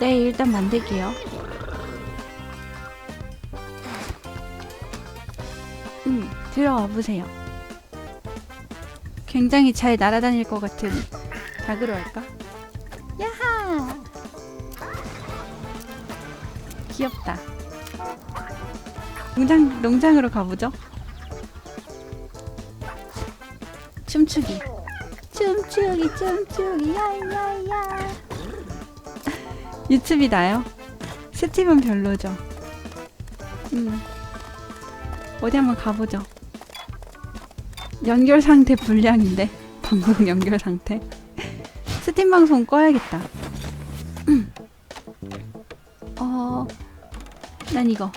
네, 일단 만들게요. 음, 들어와 보세요. 굉장히 잘 날아다닐 것 같은 닭으로 할까? 야하! 귀엽다. 농장, 농장으로 가보죠. 춤추기. 춤추기, 춤추기, 야야야. 유튜브이다요? 스팀은 별로죠. 음. 어디 한번 가보죠. 연결 상태 불량인데 방송 연결 상태. 스팀 방송 꺼야겠다. 음. 어, 난 이거.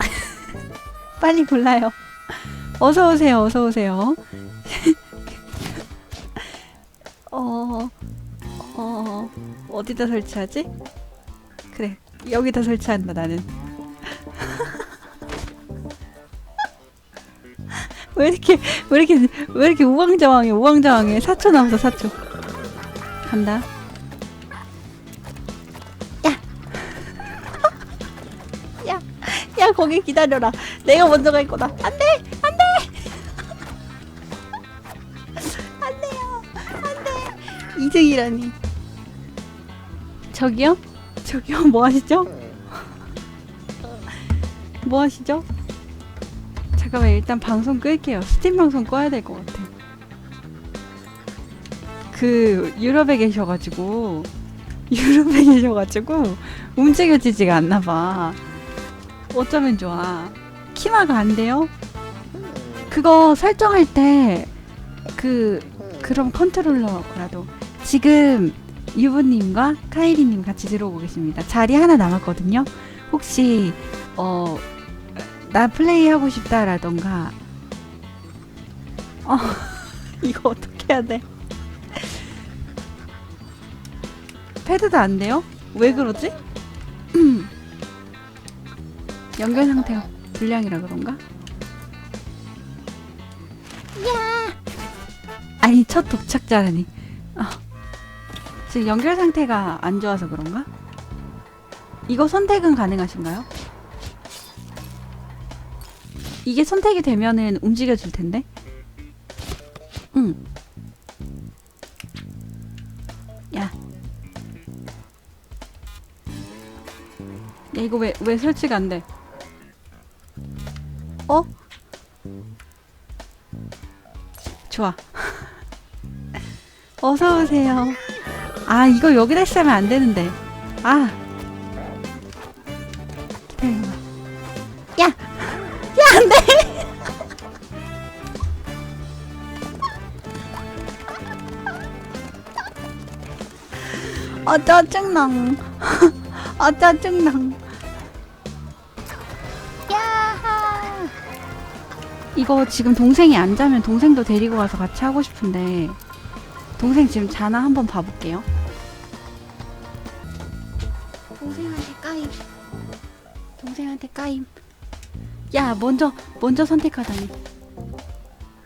빨리 골라요. 어서 오세요. 어서 오세요. 어디다 설치하지? 그래, 여기다 설치한다 나는. 왜 이렇게 왜 이렇게 왜 이렇게 우왕좌왕해 우왕좌왕해? 4초 남았어 4초. 간다. 야! 야! 야 거기 기다려라. 내가 먼저 갈 거다. 안돼! 2등이라니 저기요? 저기요 뭐 하시죠? 뭐 하시죠? 잠깐만 일단 방송 끌게요. 스팀 방송 꺼야 될 것 같아. 그 유럽에 계셔가지고 유럽에 계셔가지고 움직여지지가 않나 봐. 어쩌면 좋아. 키마가 안 돼요? 그거 설정할 때 그 그럼 컨트롤러라도 지금 유부님과 카이리님 같이 들어오고 계십니다. 자리 하나 남았거든요. 혹시 어 나 플레이 하고 싶다라던가 어 이거 어떻게 해야 돼 패드도 안 돼요? 왜 그러지? 연결 상태가 불량이라 그런가? 야 아니 첫 도착자라니 어. 지금 연결 상태가 안 좋아서 그런가? 이거 선택은 가능하신가요? 이게 선택이 되면은 움직여 줄 텐데. 응. 야. 야 이거 왜 왜 설치가 안 돼? 어? 좋아. 어서 오세요. 아 이거 여기다 쓰면 안 되는데. 아. 기다려봐. 야. 야, 안 돼! 아, 짜증나. 아, 짜증나. 야하! 이거 지금 동생이 안 자면 동생도 데리고 와서 같이 하고 싶은데, 동생 지금 자나 한번 봐볼게요. 까임. 야 먼저 먼저 선택하다니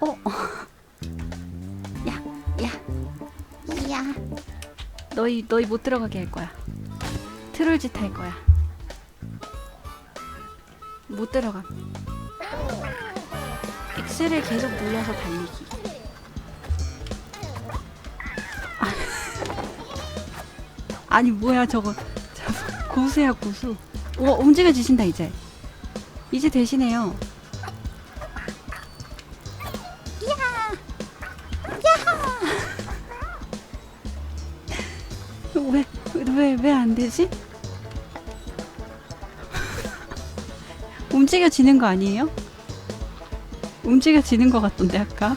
어 야, 야, 야. 너희 너희 못 들어가게 할 거야. 트롤 짓 할 거야. 못 들어가. X를 계속 눌러서 달리기. 아. 아니 뭐야 저거 저 고수야 고수. 오 움직여지신다 이제. 이제 되시네요. 왜, 왜, 왜 안 되지? 움직여지는 거 아니에요? 움직여지는 거 같던데, 아까?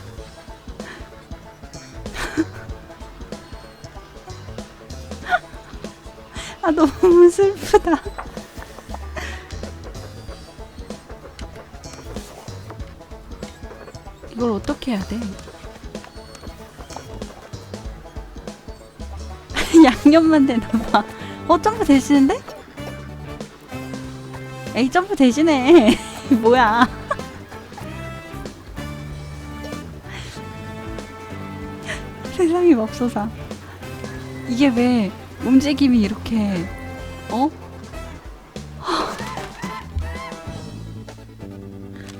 아, 너무 슬프다. 해야 돼? 양념만 되나봐. 어, 점프 되시는데? 에이, 점프 되시네. 뭐야. 세상에 맙소사. 이게 왜 움직임이 이렇게 어?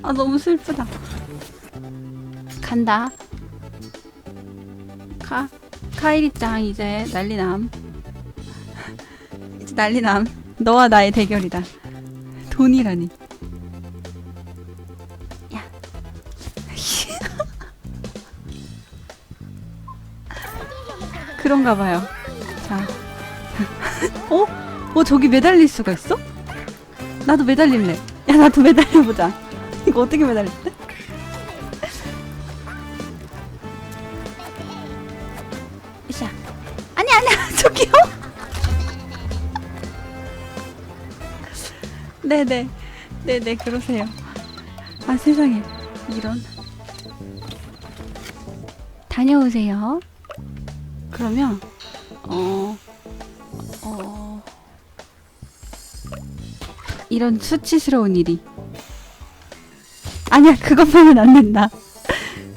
아 너무 슬프다. 간다. 카 카이리짱 이제 난리남. 이제 난리남. 너와 나의 대결이다. 돈이라니. 야. 그런가 봐요. 자. 어? 어, 저기 매달릴 수가 있어? 나도 매달릴래. 야, 나도 매달려 보자. 이거 어떻게 매달릴래? 네네. 네네, 그러세요. 아, 세상에. 이런. 다녀오세요. 그러면, 어, 어, 이런 수치스러운 일이. 아니야, 그것만은 안 된다.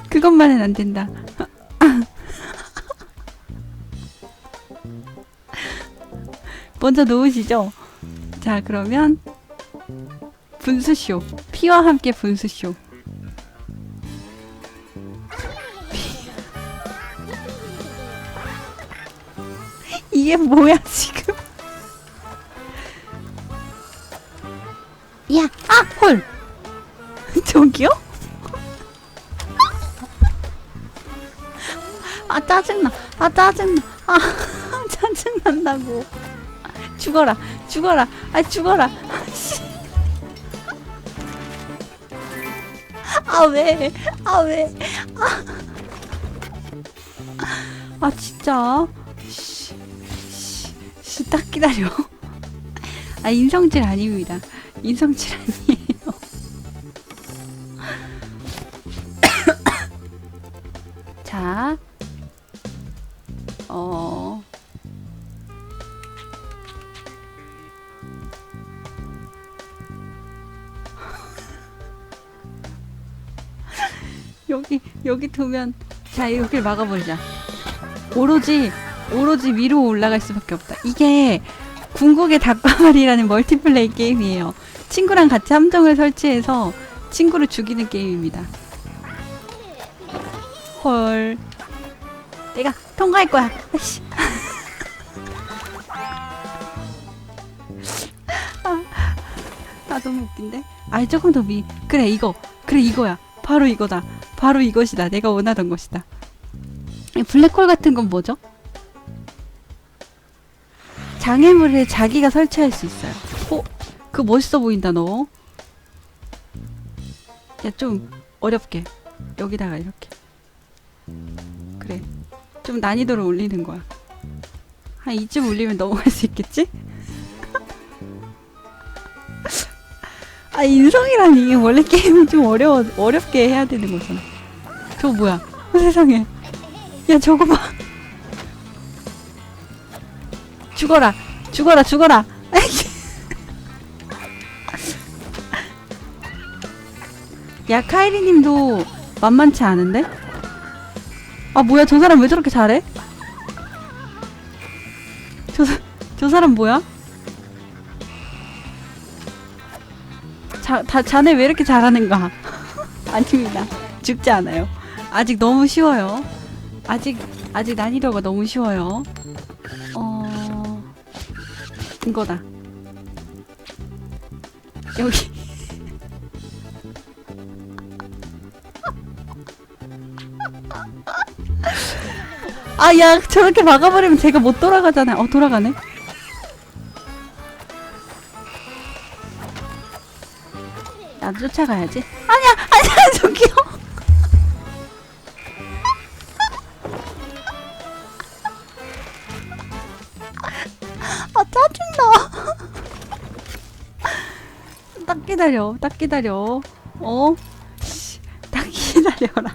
그것만은 안 된다. 먼저 놓으시죠. 자, 그러면 분수쇼. 피와 함께 분수쇼. 이게 뭐야, 지금? 야, 아, 헐. 저기요? 아, 짜증나. 아, 짜증나. 아, 짜증난다고. 죽어라. 죽어라. 아, 죽어라. 아, 왜? 아, 왜? 아, 아 진짜. 씨, 씨, 씨, 딱 기다려. 아, 인성질 아닙니다. 인성질 아니에요. 자, 여기 두면 자 여기를 막아버리자. 오로지 오로지 위로 올라갈 수밖에 없다. 이게 궁극의 닭가말이라는 멀티플레이 게임이에요. 친구랑 같이 함정을 설치해서 친구를 죽이는 게임입니다. 헐. 내가 통과할 거야. 아이씨. 아, 아 너무 웃긴데. 아 조금 더 미. 그래 이거. 그래 이거야. 바로 이거다. 바로 이것이다. 내가 원하던 것이다. 이 블랙홀 같은 건 뭐죠? 장애물을 자기가 설치할 수 있어요. 어? 그 멋있어 보인다 너. 야 좀 어렵게 여기다가 이렇게. 그래. 좀 난이도를 올리는 거야. 한 이쯤 올리면 넘어갈 수 있겠지? 아 인성이라니 원래 게임은 좀 어려워 어렵게 해야 되는 거잖아. 저거 뭐야? 어, 세상에. 야 저거 봐. 죽어라. 죽어라. 죽어라. 야 카이리 님도 만만치 않은데? 아 뭐야 저 사람 왜 저렇게 잘해? 저, 사- 저 사람 뭐야? 자, 다, 자네 왜 이렇게 잘하는가? 아닙니다. 죽지 않아요. 아직 너무 쉬워요. 아직, 아직 난이도가 너무 쉬워요. 어, 이거다. 여기. 아, 야, 저렇게 막아버리면 제가 못 돌아가잖아요. 어, 돌아가네. 나도 쫓아가야지. 아 기다려, 딱 기다려. 어? 씨, 딱 기다려라.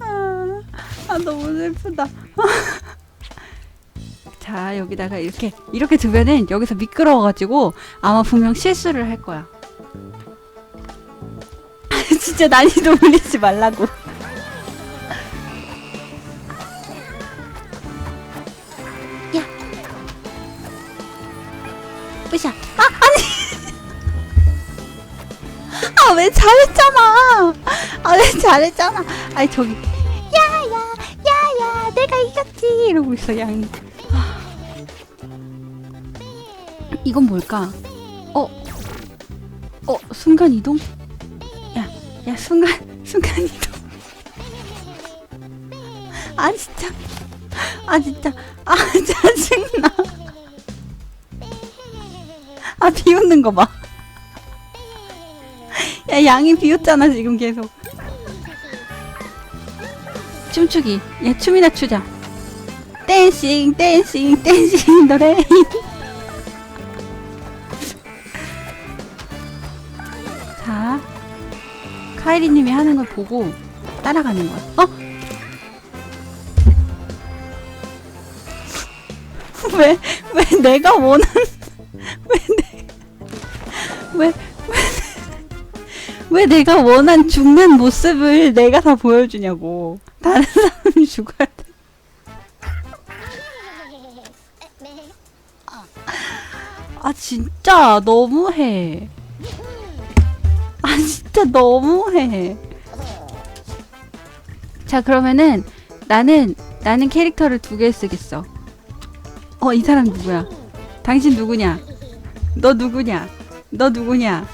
아, 아 너무 슬프다. 자 여기다가 이렇게 이렇게 두면은 여기서 미끄러워가지고 아마 분명 실수를 할 거야. 진짜 난이도 올리지 말라고. 잘했잖아. 아, 왜 잘했잖아. 아니, 저기. 야, 야, 야, 야, 내가 이겼지. 이러고 있어, 양이. 아. 이건 뭘까? 어, 어, 순간 이동? 야, 야, 순간, 순간 이동. 아, 진짜. 아, 진짜. 아, 짜증나. 아, 비웃는 거 봐. 야, 양이 비웃잖아, 지금 계속. 춤추기. 야, 춤이나 추자. 댄싱, 댄싱, 댄싱, 노래. 자, 카이리님이 하는 걸 보고 따라가는 거야. 어? 왜, 왜 내가 원하는, 왜 내, 왜, 왜, 왜 내가 원한 죽는 모습을 내가 다 보여주냐고. 다른 사람이 죽어야 돼. 아, 진짜 너무해. 아 진짜 너무해. 자 그러면은 나는 나는 캐릭터를 두 개 쓰겠어. 어 이 사람 누구야? 당신 누구냐? 너 누구냐? 너 누구냐?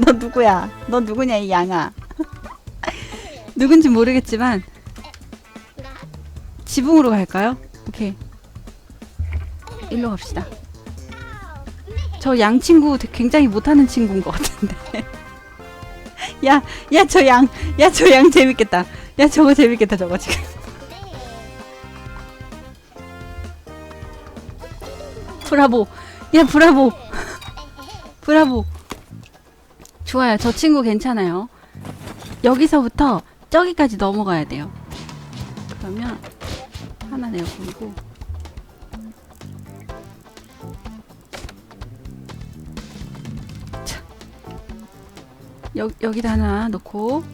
너 누구야? 너 누구냐 이 양아? 누군지 모르겠지만 지붕으로 갈까요? 오케이. 일로 갑시다. 저 양 친구 굉장히 못하는 친구인 것 같은데. 야, 야, 저 양, 야, 저 양 재밌겠다. 야, 저거 재밌겠다, 저거 지금. 브라보. 야, 브라보. 브라보. 좋아요. 저 친구 괜찮아요. 여기서부터 저기까지 넘어가야 돼요. 그러면 하나 내가 보이고. 여, 여기다 하나 넣고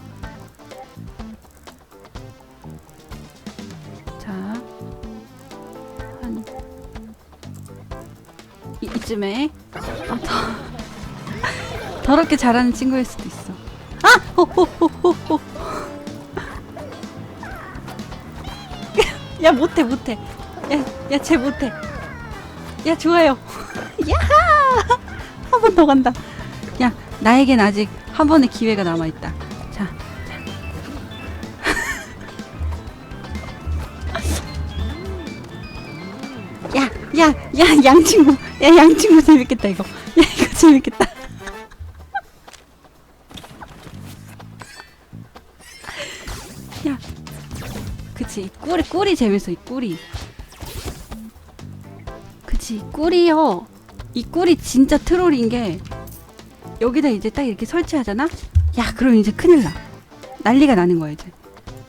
자, 한 이, 이쯤에 아, 더, 더럽게 잘하는 친구일 수도 있어. 아! 야 못해 못해 야야쟤 못해 야 좋아요 야하 한 번 더 간다 야 나에겐 아직 한 번의 기회가 남아 있다. 자, 자. 야, 야, 야, 양 친구, 야, 양 친구 재밌겠다 이거. 야, 이거 재밌겠다. 꿀이 꿀이 재밌어 이 꿀이. 그치, 이 꿀이요. 이 꿀이 진짜 트롤인 게 여기다 이제 딱 이렇게 설치하잖아? 야, 그럼 이제 큰일 나. 난리가 나는 거야, 이제.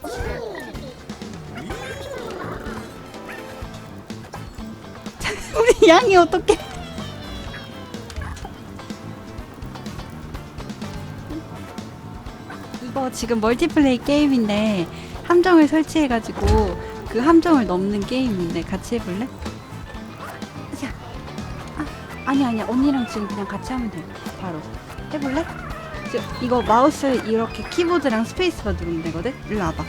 우리 양이 어떡해. 이거 지금 멀티플레이 게임인데 함정을 설치해가지고 그 함정을 넘는 게임인데 같이 해볼래? 야, 아, 아니 아니야. 언니랑 지금 그냥 같이 하면 돼. 바로. 해볼래? 지금 이거 마우스 이렇게 키보드랑 스페이스바 누르면 되거든? 일로 와봐.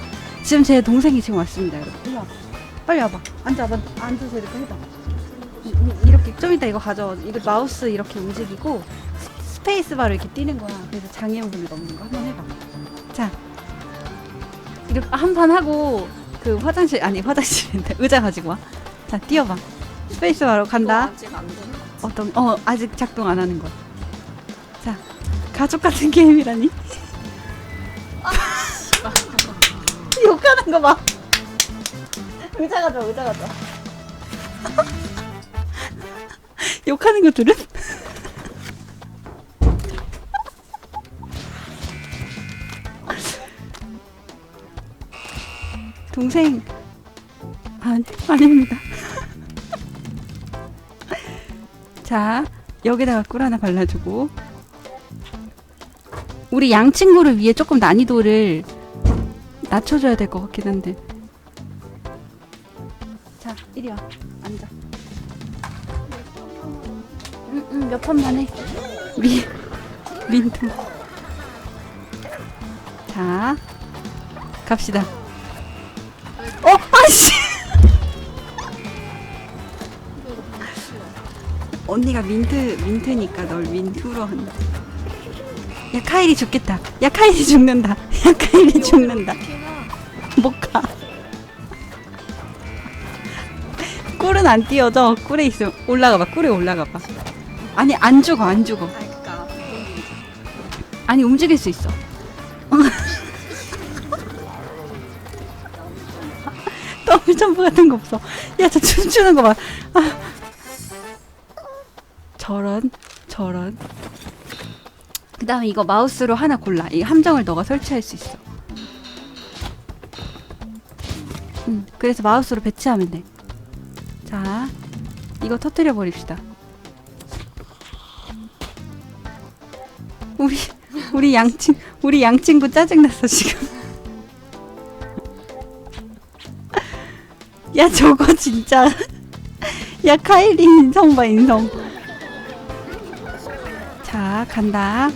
지금 제 동생이 지금 왔습니다 여러분. 일로 와봐. 빨리 와봐. 앉아봐 앉아서 이렇게 해봐. 이렇게 좀 이따 이거 가져와. 이거 마우스 이렇게 움직이고 스- 스페이스바로 이렇게 뛰는 거야. 그래서 장애물을 넘는 거 한번 해봐. 자 이렇게 한 판 하고 그 화장실 아니 화장실인데 의자 가지고 와 자 뛰어봐 스페이스 바로 간다 아직 안 되나? 어떤 어 아직 작동 안 하는 거. 자 가족 같은 게임이라니. 욕하는 거 봐. 의자 가져 의자 가져. 욕하는 거 들은? 동생 아니 아닙니다. 자, 여기다가 꿀 하나 발라주고. 우리 양 친구를 위해 조금 난이도를 낮춰줘야 될 것 같긴 한데. 자, 이리 와. 앉아. 응, 응, 몇 판만 해. 미, 민트. 자, 갑시다. 언니가 민트, 민트니까 널 민투로 한다. 야, 카일이 죽겠다. 야, 카일이 죽는다. 야, 카일이 죽는다. 못 가. 꿀은 안 띄어져. 꿀에 있어. 올라가 봐. 꿀에 올라가 봐. 아니, 안 죽어. 안 죽어. 아니, 움직일 수 있어. 더블 점프 같은 거 없어. 야, 저 춤추는 거 봐. 아. 저런, 저런. 그 다음에 이거 마우스로 하나 골라. 이 함정을 너가 설치할 수 있어. 응, 그래서 마우스로 배치하면 돼. 자, 이거 터뜨려 버립시다. 우리, 우리 양친, 우리 양친구 짜증났어, 지금. 야, 저거 진짜. 야, 카일리 인성 봐, 인성. 자, 간다.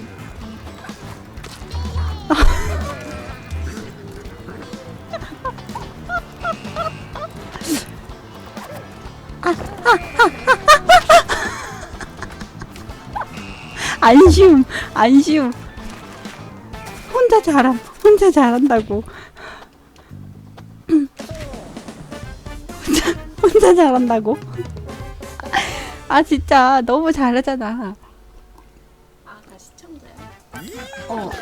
안 쉬움, 안 쉬움. 혼자 잘함, 혼자 잘한다고. 혼자, 혼자 잘한다고. 아, 진짜 너무 잘하잖아.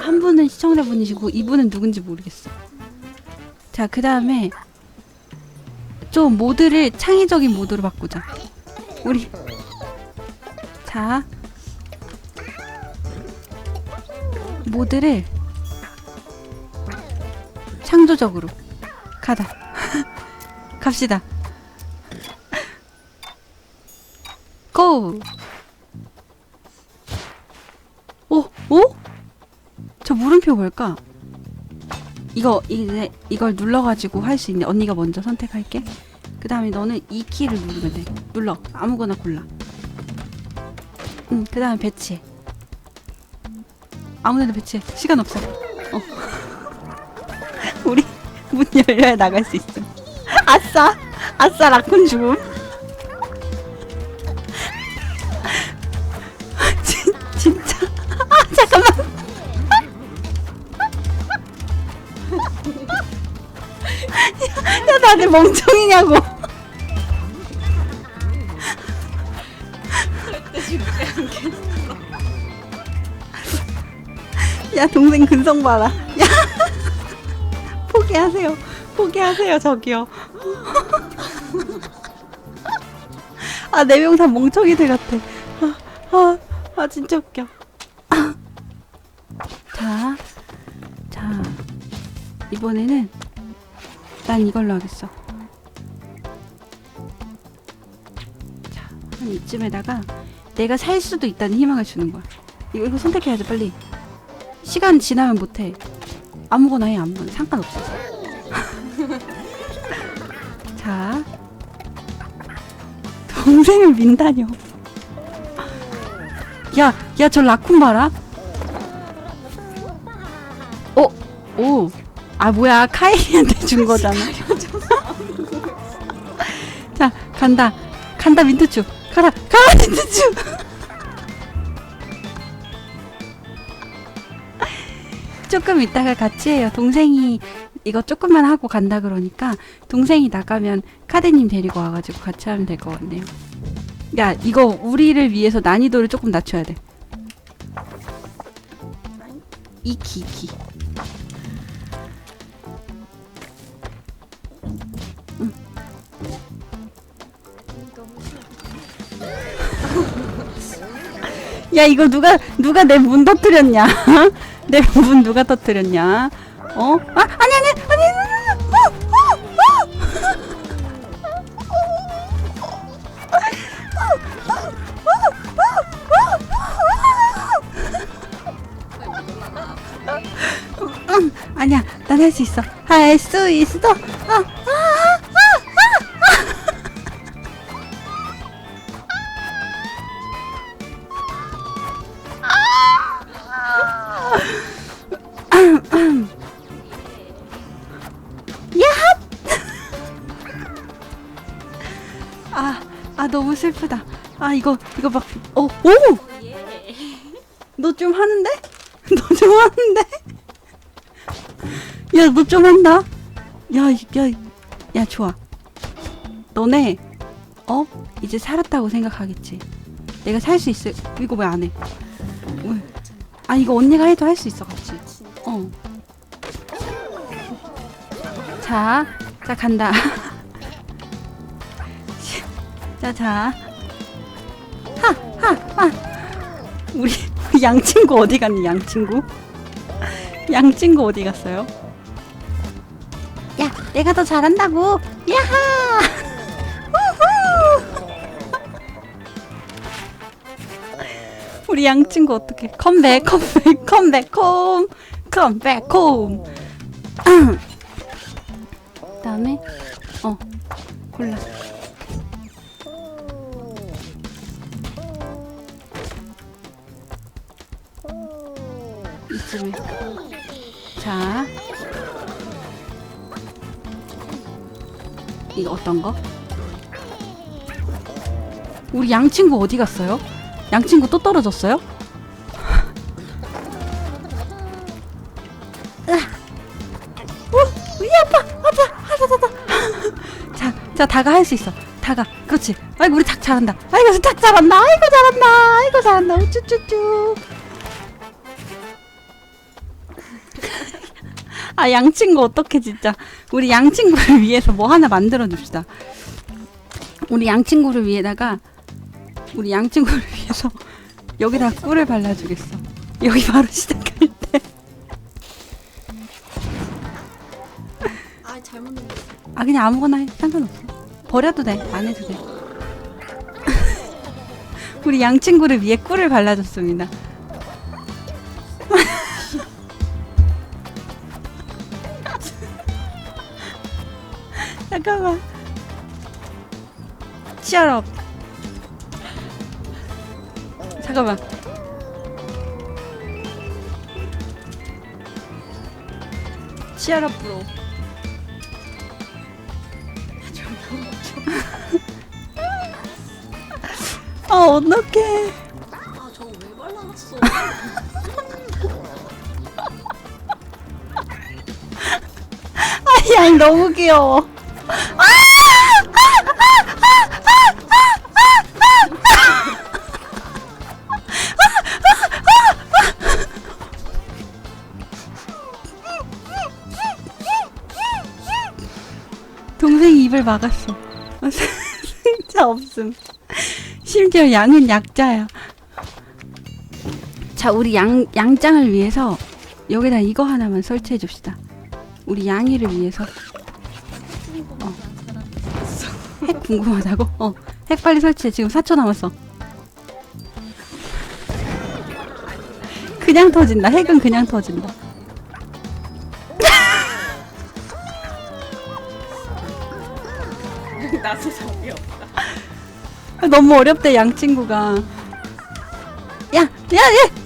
한 분은 시청자분이시고 이분은 누군지 모르겠어. 자, 그 다음에 좀 모드를 창의적인 모드로 바꾸자. 우리 자 모드를 창조적으로 가다 갑시다. 고! 오, 오? 저 물음표 뭘까? 이거 이제 이걸 눌러가지고 할 수 있네. 언니가 먼저 선택할게. 그 다음에 너는 이 키를 누르면 돼. 눌러. 아무거나 골라. 응. 그 다음에 배치해. 아무데나 배치해. 시간 없어. 어. 우리 문 열려야 나갈 수 있어. 아싸! 아싸 라쿤 죽음. 멍청이냐고. 야, 동생 근성 봐라. 야. 포기하세요. 포기하세요, 저기요. 아, 네 명 다 멍청이들 같아. 아, 아, 아, 진짜 웃겨. 자, 자, 이번에는 난 이걸로 하겠어. 한 이쯤에다가 내가 살 수도 있다는 희망을 주는 거야. 이거, 이거 선택해야지, 빨리. 시간 지나면 못해. 아무거나 해, 아무거나. 상관없어. 자. 동생을 민다뇨. 야, 야, 저 라쿤 봐라. 어, 오. 아, 뭐야. 카이리한테 준 거잖아. 자, 간다. 간다, 민트추. 가라, 가라, 민트추. 조금 있다가 같이 해요. 동생이 이거 조금만 하고 간다 그러니까 동생이 나가면 카드님 데리고 와가지고 같이 하면 될 것 같네요. 야, 이거 우리를 위해서 난이도를 조금 낮춰야 돼. 이키, 이키. 야, 이거 누가, 누가 내 문 터뜨렸냐? 내 문 누가 터뜨렸냐? 어? 아, 아니, 아니, 아니, 아니, 아니, 어, 어, 어! 아니야, 난 할 수 있어. 할 수 있어. 너무 슬프다. 아, 이거, 이거 막, 어, 오! 예. 너좀 하는데? 너 좀 하는데? 야, 너 좀 한다? 야, 야, 야, 좋아. 너네, 어? 이제 살았다고 생각하겠지. 내가 살 수 있을, 이거 왜 안 해? 왜? 아, 이거 언니가 해도 할 수 있어, 같이. 어. 자, 자, 간다. 자, 자. 하, 하, 하. 우리 양 친구 어디 갔니, 양 친구? 양 친구 어디 갔어요? 야, 내가 더 잘한다고. 야하! 우리 양 친구 어떻게? 컴백, 컴백, 컴백, 홈, 컴백, 홈. 그다음에 어 골라. 자 이거 어떤 거? 우리 양 친구 어디 갔어요? 양 친구 또 떨어졌어요? 자, 자, 다가 할 수 있어. 다가. 그렇지. 아이고, 우리 닭 잘한다. 아이고, 닭 잘한다. 아이고, 잘한다. 아이고, 잘한다. 우쭈쭈쭈. 아, 양 친구 어떡해, 진짜. 우리 양 친구를 위해서 뭐 하나 만들어 줍시다. 우리 양 친구를 위해다가, 우리 양 친구를 위해서 여기다 꿀을 발라주겠어. 여기 바로 시작할 때. 아 잘못 눌렀어. 아 그냥 아무거나 해 상관없어 버려도 돼 안 해도 돼 우리 양 친구를 위해 꿀을 발라줬습니다 잠깐만 치얼업 잠깐만. 치얼업 브로. 아 어떡해. 아 저거 왜 발라놨어? 아, 양 너무 귀여워. 입을 막았어. 진짜 없음. 심지어 양은 약자야. 자, 우리 양, 양장을 위해서 여기다 이거 하나만 설치해 줍시다. 우리 양이를 위해서 어. 핵 궁금하다고? 어, 핵 빨리 설치해. 지금 4초 남았어. 그냥 터진다. 핵은 그냥 터진다. 너무 어렵대 양 친구가. 야, 야, 야,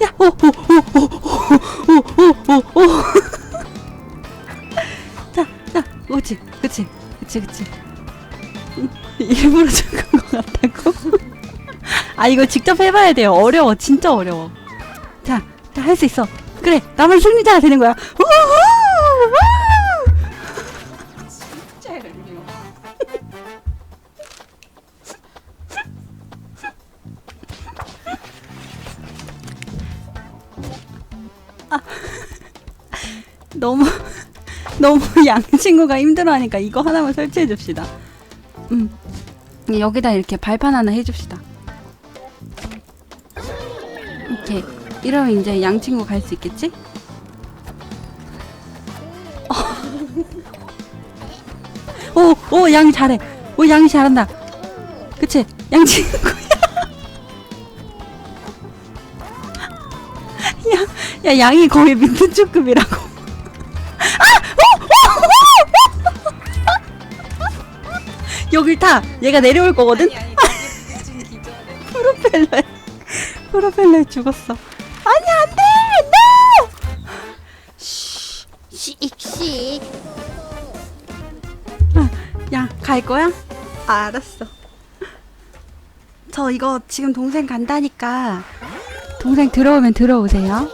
야, 오, 오, 오, 오, 오, 오, 오, 오. 자, 자, 그렇지, 그렇지, 그렇지. 음, 일부러 죽은 것 같다고? 아, 이거 직접 해봐야 돼요. 어려워, 진짜 어려워. 자, 자, 할 수 있어. 그래, 나만 승리자가 되는 거야. 양 친구가 힘들어하니까 이거 하나만 설치해 줍시다. 음 여기다 이렇게 발판 하나 해줍시다. 이렇게 이러면 이제 양 친구 갈 수 있겠지? 오, 오, 양이 잘해. 오, 양이 잘한다. 그치? 양 친구야. 야, 야, 양이 거의 민트초급이라고. 여길 타. 얘가 내려올 거거든. 아니 아니 지금 기절해. 프로펠러에 프로펠러에 죽었어. 아니 안돼. No. 씩씩. 야갈 거야? 아, 알았어. 저 이거 지금 동생 간다니까 동생 들어오면 들어오세요.